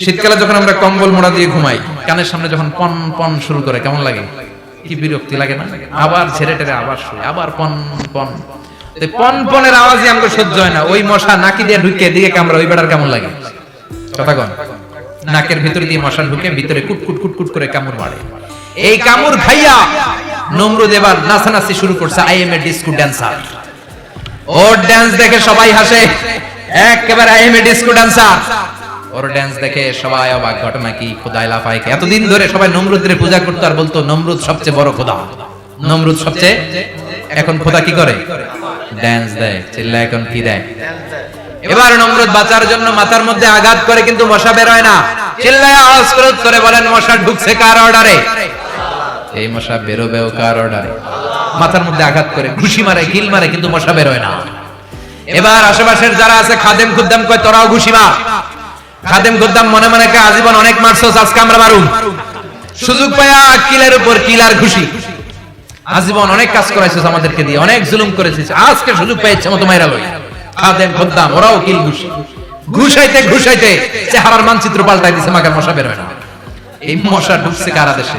শীতকালে যখন আমরা কম্বল মোড়া দিয়ে ঘুমাই, কানের সামনে যখন পন পন শুরু করে, কেমন লাগে? কি বিরক্তি লাগে না? আবার ছেড়ে টেরে আবার শুয়ে, আবার পন পন। পন পনেরো আওয়াজই আমাকে সহ্য হয় না। ওই মশা নাকি দিয়ে ঢুকে, দিয়ে কামড়া ওই বেড়ার কেমন লাগে? কথা কন। নাকের ভিতর দিয়ে মশা ঢুকে, ভিতরে কুট কুট কুট কুট করে কামড় মারে। এই কামুর খাইয়া নমরুদ এবার নাচানাচি শুরু করছে I am a disco dancer or dance দেখে সবাই হাসে। একেবারে I am a disco dancer or dance দেখে সবাই অবাক। ঘটনা কি? খোদাই লাফাই কি? এতদিন ধরে সবাই নমরুদের পূজা করতো আর বলতো, নমরুদ সবচেয়ে বড় খোদা। নমরুদ সবচেয়ে এখন খোদা কি করে? ড্যান্স দেয় চিল্লা এখন কি দেয়? এবার নমরুদ বাঁচার জন্য মাথার মধ্যে আঘাত করে, কিন্তু মশা বের হয় না। চিল্লায় আওয়াজ করে বলেন, মশা ঢুকছে কার অর্ডারে এই মশা বেরোবেও কার অর্ডারে মাথার মধ্যে আঘাত করে, ঘুষি মারে কিল মারে, কিন্তু মশা বের হয় না। এবার আশেপাশের যারা আছে, খাদেম খুদ্দাম কয়, তোরাও ঘুষি মার। খাদেম খুদ্দাম মনে মনে কয়, আজীবন অনেক মারছস, আজকে আমরা মারুম। সুযোগ পায়া কিলের উপর কিলার ঘুষি। আজীবন অনেক কাজ করাইছিস আমাদেরকে দিয়ে, অনেক জুলুম করেছিস, আজকে সুযোগ পেয়েছে মতো মাইরা লই। খাদেম খুদ্দাম, ওরাও কিল ঘুষি। ঘুষাইতে ঘুষাইতে চেহারার মানচিত্র পাল্টাই দিছে মাকার মশা বেরোয় না। এই মশা ঢুকছে কারা দেশে?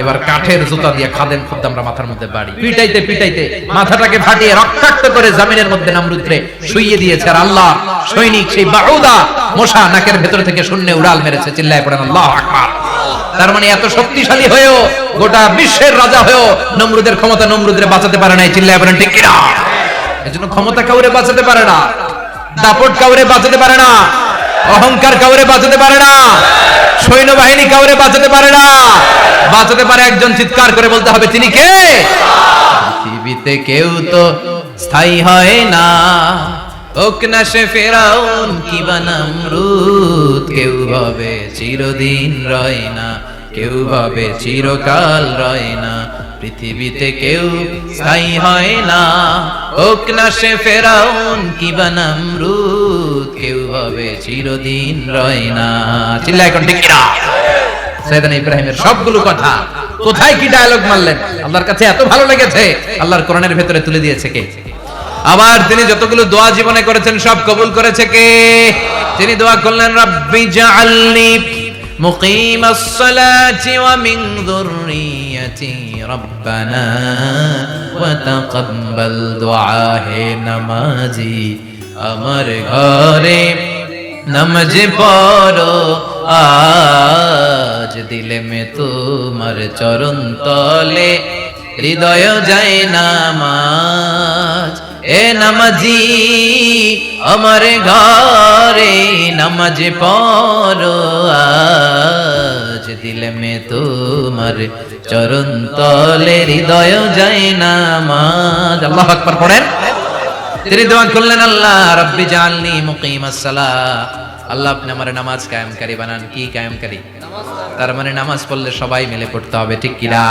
এবার কাঠের জুতা দিয়ে খাদেম খুদ্দামরা মাথার মধ্যে বাড়ি। পিটাইতে পিটাইতে। মাথাটাকে ফাটিয়ে রক্তাক্ত করে জামিনের মধ্যে নামরুদ্রে শুইয়ে দিয়েছে। আর আল্লাহ সৈনিক সেই বাহুদা মশা নাকের ভেতর থেকে শূন্য উড়াল মেরেছে চিল্লায় পড়েন আল্লাহ আকবার। তার মানে এত শক্তিশালী হয়েও গোটা বিশ্বের রাজা হয়েও নমরুদের ক্ষমতা নমরুদের বাঁচাতে পারে নাই চিল্লায় পড়েন ঠিক কিনা? এজন্য ক্ষমতা কাউরে বাঁচাতে পারে না দাপট কাউরে বাঁচাতে পারে না। অহংকার কাউরে বাঁচাতে পারে না। সৈন্যবাহিনী কাউরে বাঁচাতে পারে না। বাঁচাতে পারে একজন চিৎকার করে বলতে হবে, তিনি কে? পৃথিবীতে কেউ তো স্থায়ী হয় না। কি বানামরুদ কেউ ভাবে চিরদিন রয় না, কেউ ভাবে চিরকাল রয় না। পৃথিবীতে কেউ স্থায়ী হয় না। হোক না সে ফেরাউন কি বানামরুদ কেউ হবে চিরদিন রয় না। চিল্লা এখন ঠিক কিনা? সৈয়দান ইব্রাহিমের সবগুলো কথা কোথায় কি ডায়লগ মারলেন? আল্লাহর কাছে এত ভালো লেগেছে। আল্লাহর কোরআনের ভেতরে তুলে দিয়েছে কে? আবার তিনি যতগুলো দোয়া জীবনে করেছেন সব কবুল করেছে কে? তিনি দোয়া করলেন, রাব্বি জাআলনি মুকিম الصلاة ومن ذريتي ربنا وتقبل دعاء নামাজি আমার ঘরে নমজ পড়ো আজ দিলে মে তোমার চরণ তলে হৃদয় যায় নামাজ এ নামাজি আমার ঘরে নামাজ পড়ো, আজ দিলে মে তোমার চরণ তলে, হৃদয় যায় নামাজ। আল্লাহ আকবার পড়েন। তিনি দোয়া করলেন, আল্লাহ রব্বি সালাহ আল্লাহ আপনি আমার নামাজ কায়েমকারী বানান। কি কায়েমকারী? তার মানে নামাজ পড়লে সবাই মিলে পড়তে হবে, ঠিক কিনা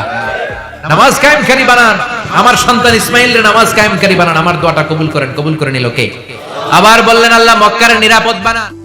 নামাজ কায়েমকারী বানান। আমার সন্তান ইসমাইলের নামাজ কায়েমকারী বানান। আমার দোয়াটা কবুল করেন। কবুল করে নিল কে? আবার বললেন আল্লাহ মক্কার নিরাপদ বানান।